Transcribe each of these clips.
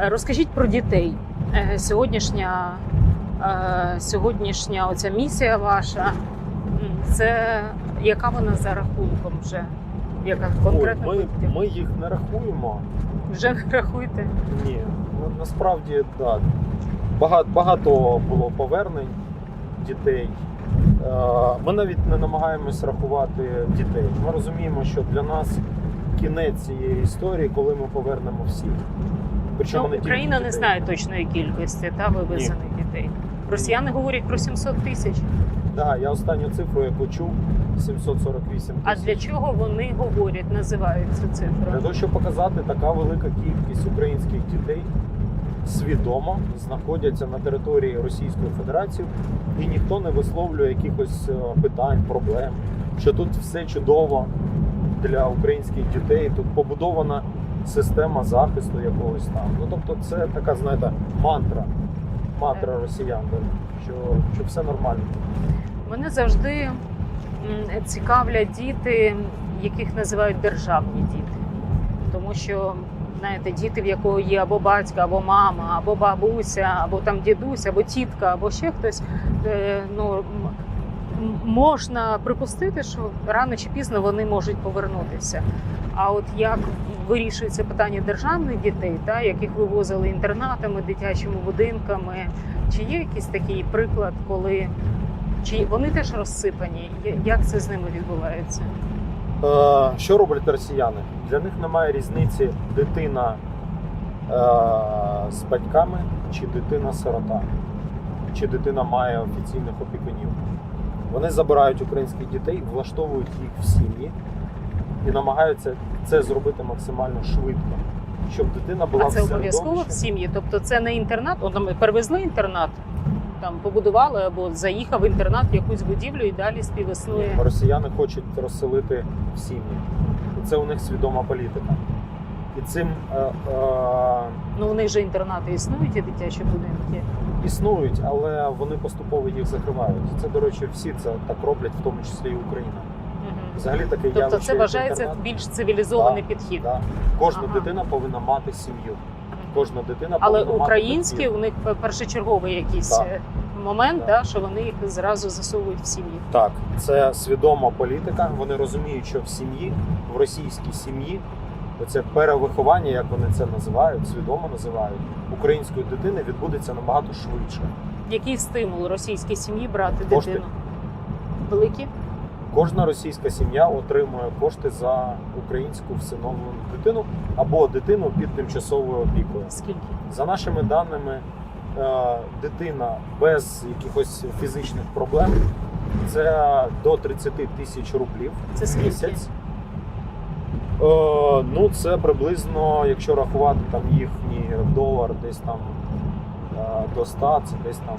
Е, Розкажіть про дітей. Е, Сьогоднішня, е, сьогоднішня оця місія ваша, це яка вона за рахунком вже? Яка Ой, конкретно ми, ми їх не рахуємо. вже не рахуєте? Ні, ну, насправді так. Багато, багато було повернень дітей. Ми навіть не намагаємось рахувати дітей. Ми розуміємо, що для нас кінець цієї історії, коли ми повернемо всіх. Причому Ну, Україна не знає точної кількості та вивезених дітей. Росіяни говорять про 700 тисяч. Да, я останню цифру, яку чув, 748 А для чого вони говорять, називають цю Для того, щоб показати, така велика кількість українських дітей свідомо знаходяться на території Російської Федерації, і ніхто не висловлює якихось е, питань, проблем. Що тут все чудово для українських дітей, тут побудована система захисту якогось там. Ну тобто, це така, знаєте, мантра, мантра росіян, що, що все нормально. Мене завжди цікавлять діти, яких називають державні діти. Тому що, знаєте, діти, в якого є або батько, або мама, або бабуся, або там дідусь, або тітка, або ще хтось. е, Ну, можна припустити, що рано чи пізно вони можуть повернутися. А от як вирішується питання державних дітей, та, яких вивозили інтернатами, дитячими будинками, чи є якийсь такий приклад, коли чи вони теж розсипані? Як це з ними відбувається? Е, Що роблять росіяни? Для них немає різниці дитина е, з батьками чи дитина-сирота, чи дитина має офіційних опікунів. Вони забирають українських дітей, влаштовують їх в сім'ї і намагаються це зробити максимально швидко, щоб дитина була А це обов'язково в сім'ї? Тобто це не інтернат? От там перевезли інтернат, там побудували або заїхав в інтернат в якусь будівлю і далі співіснує. Росіяни хочуть розселити в сім'ї. І це у них свідома політика. І цим е, е, Ну у них же інтернати існують і дитячі будинки. існують, але вони поступово їх закривають. Це, до речі, всі це так роблять, в тому числі і Україна. Взагалі таке Тобто явище. це вважається інтернат. більш цивілізований Да, підхід. Да. Кожна Ага. дитина повинна мати сім'ю. Кожна дитина Але повинна українські мати у них першочерговий якийсь Так. е, момент, Так. да, що вони їх зразу засовують в сім'ї. Так, це свідома політика. Вони розуміють, що в сім'ї, в російській сім'ї, оце перевиховання, як вони це називають, свідомо називають, української дитини відбудеться набагато швидше. Який стимул російській сім'ї брати Кошти. дитину? Великі? Кожна російська сім'я отримує кошти за українську всиновлену дитину або дитину під тимчасовою опікою. Скільки? За нашими даними, е, дитина без якихось фізичних проблем це до 30 тисяч рублів Це скільки? місяць. Е, Ну, це приблизно, якщо рахувати там їхній долар, десь там е, до 100, це десь там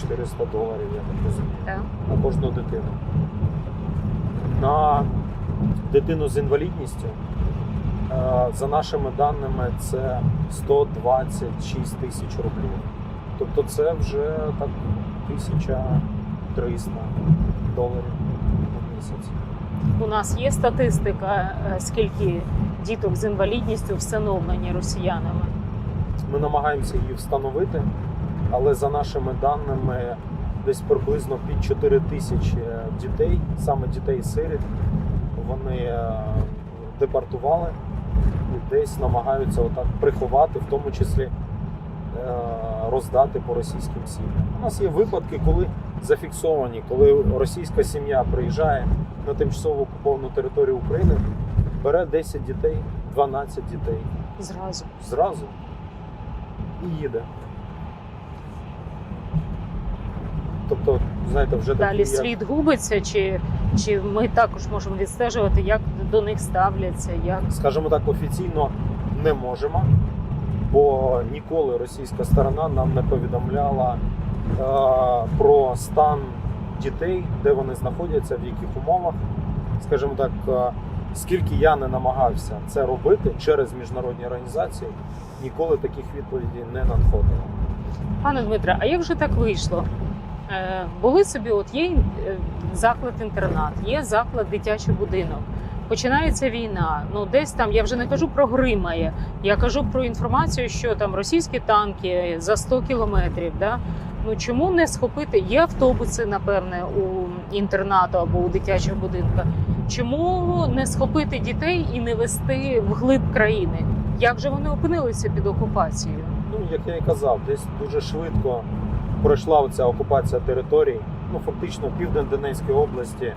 400 доларів, я так розумію на кожну дитину. На дитину з інвалідністю, е, за нашими даними, це 126 тисяч рублів. Тобто це вже так 1300 доларів на місяць. У нас є статистика, е, скільки діток з інвалідністю встановлені росіянами. Ми намагаємося її встановити, але за нашими даними, десь приблизно під 4 тисячі дітей, саме дітей-сиріт, вони е, депортували і десь намагаються отак приховати, в тому числі е, роздати по російським сім'ям. У нас є випадки, коли зафіксовані, коли російська сім'я приїжджає на тимчасово окуповану територію України, бере 10 дітей, 12 дітей Зразу. зразу і їде. Тобто, знаєте, вже Далі такі, як- слід губиться, чи, чи ми також можемо відстежувати, як до них ставляться, як скажімо так, офіційно не можемо, бо ніколи російська сторона нам не повідомляла е, про стан дітей, де вони знаходяться, в яких умовах. Скажімо так, е, скільки я не намагався це робити через міжнародні організації, ніколи таких відповідей не надходило. Пане Дмитре, а як же так вийшло? Е, були собі, от є е, заклад інтернат, є заклад дитячий будинок. починається війна. Ну десь там я вже не кажу про гримає. Я кажу про інформацію, що там російські танки за 100 кілометрів. Да? Ну чому не схопити? Є автобуси, напевне, у інтернату або у дитячих будинках. Чому не схопити дітей і не вести вглиб країни? Як же вони опинилися під окупацією? Ну, як я і казав, десь дуже швидко пройшла оця окупація територій. Ну, фактично, південь Донецької області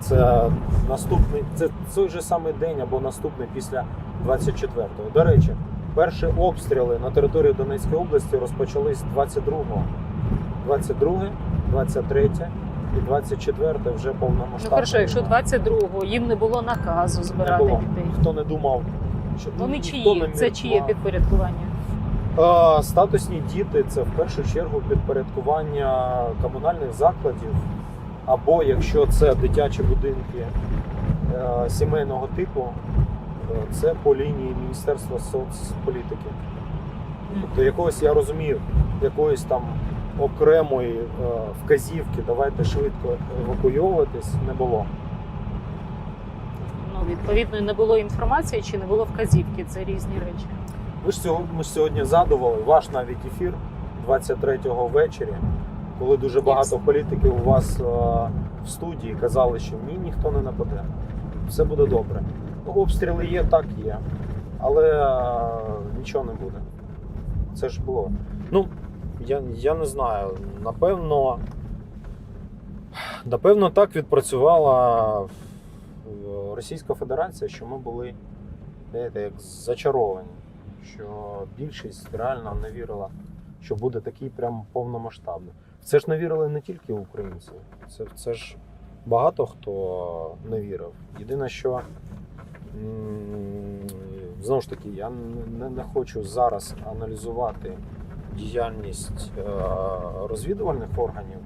це наступний, це той же самий день або наступний після 24-го. До речі, перші обстріли на території Донецької області розпочались 22-го. 22, 23 і 24 вже Ну хорошо, якщо 22-го їм не було наказу не збирати було. дітей. Ніхто не думав, що Вони чиї? не Це чиє підпорядкування? Е, Статусні діти це в першу чергу підпорядкування комунальних закладів, або якщо це дитячі будинки е, сімейного типу, е, це по лінії Міністерства соцполітики. Тобто якогось я розумію, якоїсь там окремої вказівки, давайте швидко евакуйовуватись, не було. Ну відповідно не було інформації чи не було вказівки. Це різні речі. Ви ж сьогодні, ми ж сьогодні задували ваш навіть ефір 23-го ввечері, коли дуже багато політиків у вас е, в студії казали, що ні, ніхто не нападе. Все буде добре. Ну, обстріли є, так є. Але е, нічого не буде. Це ж було. Ну, я, я не знаю. Напевно, напевно, так відпрацювала Російська Федерація, що ми були знаєте, як зачаровані що більшість реально не вірила, що буде такий прям повномасштабний. Це ж не вірили не тільки українці, це, це ж багато хто не вірив. Єдине, що знову ж таки, я не, не хочу зараз аналізувати діяльність е, розвідувальних органів,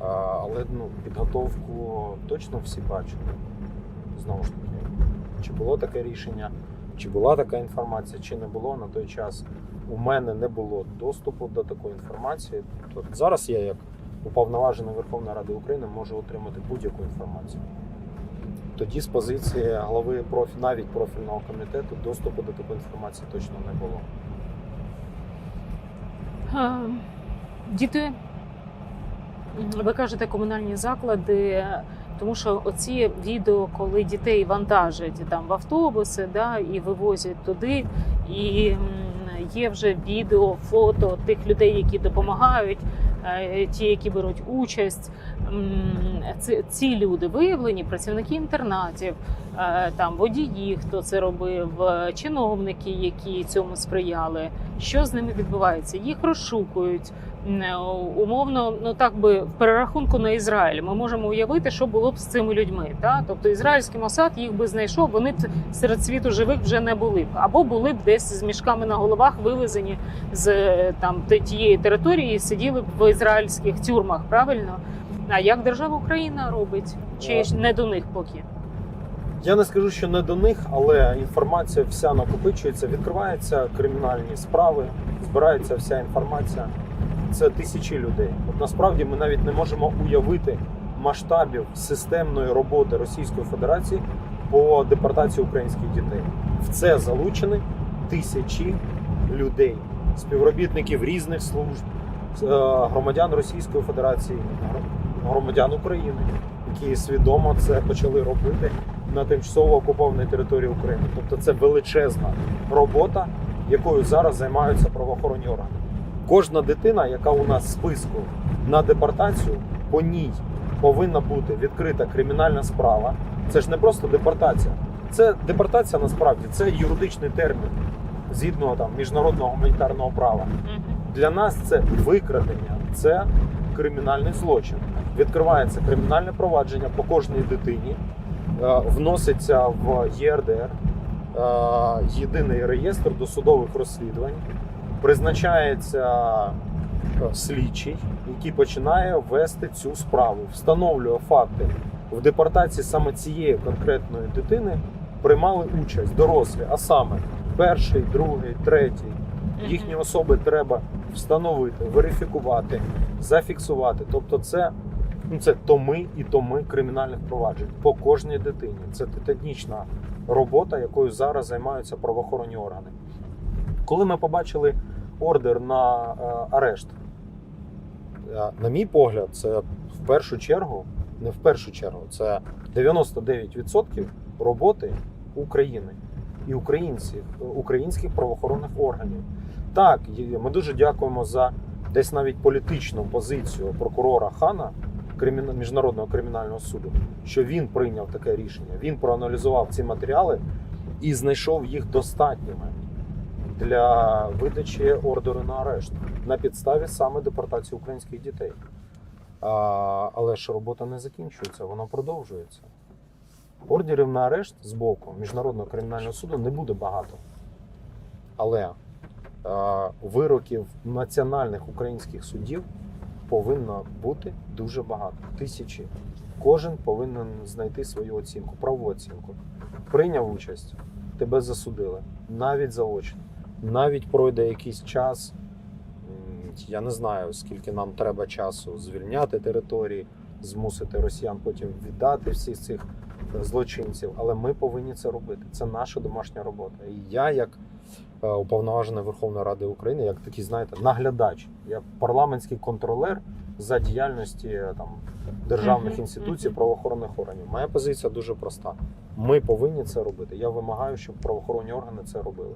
але ну, підготовку точно всі бачили. Знову ж таки, чи було таке рішення? Чи була така інформація, чи не було на той час. У мене не було доступу до такої інформації. Тобто зараз я, як уповноважений Верховної Ради України, можу отримати будь-яку інформацію. Тоді з позиції голови профі, навіть профільного комітету доступу до такої інформації точно не було. Діти, ви кажете, комунальні заклади, тому що оці відео, коли дітей вантажать там в автобуси, да, і вивозять туди, і є вже відео, фото тих людей, які допомагають, е, ті, які беруть участь. Ці, люди виявлені, працівники інтернатів, е, там водії, хто це робив, е, чиновники, які цьому сприяли. Що з ними відбувається? Їх розшукують. Е, Умовно, ну так би в перерахунку на Ізраїль ми можемо уявити, що було б з цими людьми. Та? Тобто ізраїльський Мосад їх би знайшов, вони б серед світу живих вже не були б. Або були б десь з мішками на головах вивезені з е, там тієї території, і сиділи б в ізраїльських тюрмах. Правильно? А як держава Україна робить? Чи Так. не до них поки? Я не скажу, що не до них, але інформація вся накопичується, відкриваються кримінальні справи, збирається вся інформація. Це тисячі людей. От насправді ми навіть не можемо уявити масштабів системної роботи Російської Федерації по депортації українських дітей. В це залучені тисячі людей, співробітників різних служб, е, громадян Російської Федерації, громадян України, які свідомо це почали робити на тимчасово окупованій території України. Тобто це величезна робота, якою зараз займаються правоохоронні органи. Кожна дитина, яка у нас в списку на депортацію, по ній повинна бути відкрита кримінальна справа. Це ж не просто депортація. Це депортація насправді це юридичний термін згідно там міжнародного гуманітарного права. Для нас це викрадення, це кримінальний злочин. Відкривається кримінальне провадження по кожній дитині, е, вноситься в ЄРДР, е, єдиний реєстр досудових розслідувань, призначається е, слідчий, який починає вести цю справу, встановлює факти в депортації саме цієї конкретної дитини. Приймали участь дорослі, а саме перший, другий, третій, Їхні особи треба встановити, верифікувати, зафіксувати. Тобто, це Ну, це томи і томи кримінальних проваджень по кожній дитині. Це титанічна робота, якою зараз займаються правоохоронні органи. Коли ми побачили ордер на е, арешт, е, на мій погляд, це в першу чергу, не в першу чергу, це 99% роботи України і українців, українських правоохоронних органів. Так, ми дуже дякуємо за десь навіть політичну позицію прокурора Хана Міжнародного кримінального суду, що він прийняв таке рішення. Він проаналізував ці матеріали і знайшов їх достатніми для видачі ордеру на арешт на підставі саме депортації українських дітей. А, але ж робота не закінчується, вона продовжується. Ордерів на арешт з боку Міжнародного кримінального суду не буде багато. Але а, вироків національних українських судів повинно бути дуже багато. Тисячі. Кожен повинен знайти свою оцінку, правову оцінку. Прийняв участь, тебе засудили, навіть заочно. Навіть пройде якийсь час. Я не знаю, скільки нам треба часу звільняти території, змусити росіян потім віддати всіх цих злочинців. Але ми повинні це робити. Це наша домашня робота. І я, як е, уповноважений Верховної Ради України, як такий, знаєте, наглядач, як парламентський контролер за діяльності е, там державних інституцій, правоохоронних органів. Моя позиція дуже проста. Ми повинні це робити. Я вимагаю, щоб правоохоронні органи це робили.